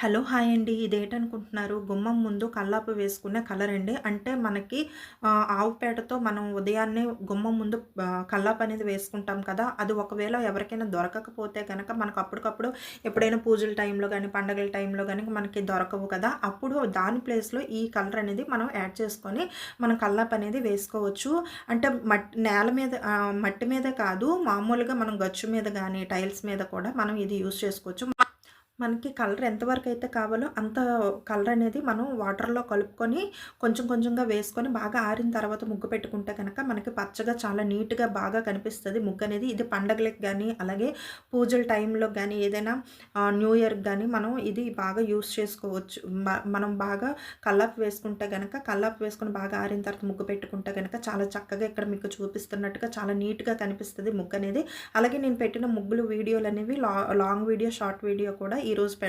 Hello hi అండి. ఇదేంటనుకుంటున్నారు? గుమ్మం ముందు కల్లాపు వేసుకునే కలర్ అండి. అంటే మనకి ఆవు పేడతో మనం ఉదయాన్నే గుమ్మం ముందు కల్లాపు అనేది వేసుకుంటాం కదా. అది ఒకవేళ ఎవరికైనా దొరకకపోతే కనుక మనకు అప్పటికప్పుడు ఎప్పుడైనా పూజల టైంలో కానీ పండగల టైంలో కానీ మనకి దొరకవు కదా. అప్పుడు దాని ప్లేస్లో ఈ కలర్ అనేది మనం యాడ్ చేసుకొని మనం కల్లాపు అనేది వేసుకోవచ్చు. అంటే మట్టి నేల మీద మట్టి మీద కాదు మామూలుగా మనం గచ్చు మీద కానీ టైల్స్ మీద కూడా మనం ఇది యూస్ చేసుకోవచ్చు. మనకి కలర్ ఎంతవరకు అయితే కావాలో అంత కలర్ అనేది మనం వాటర్లో కలుపుకొని కొంచెం కొంచెంగా వేసుకొని బాగా ఆరిన తర్వాత ముగ్గు పెట్టుకుంటే కనుక మనకి పచ్చగా చాలా నీట్గా బాగా కనిపిస్తుంది. ముగ్గు అనేది ఇది పండగలకు కానీ అలాగే పూజల టైంలో కానీ ఏదైనా న్యూ ఇయర్కి కానీ మనం ఇది బాగా యూస్ చేసుకోవచ్చు. మనం బాగా కల్లాపు వేసుకుంటే కనుక కల్లాపు వేసుకొని బాగా ఆరిన తర్వాత ముగ్గు పెట్టుకుంటే కనుక చాలా చక్కగా ఇక్కడ మీకు చూపిస్తున్నట్టుగా చాలా నీట్గా కనిపిస్తుంది ముగ్గు అనేది. అలాగే నేను పెట్టిన ముగ్గులు వీడియోలు అనేవి లాంగ్ వీడియో షార్ట్ వీడియో కూడా ఈరోజు పెడతాను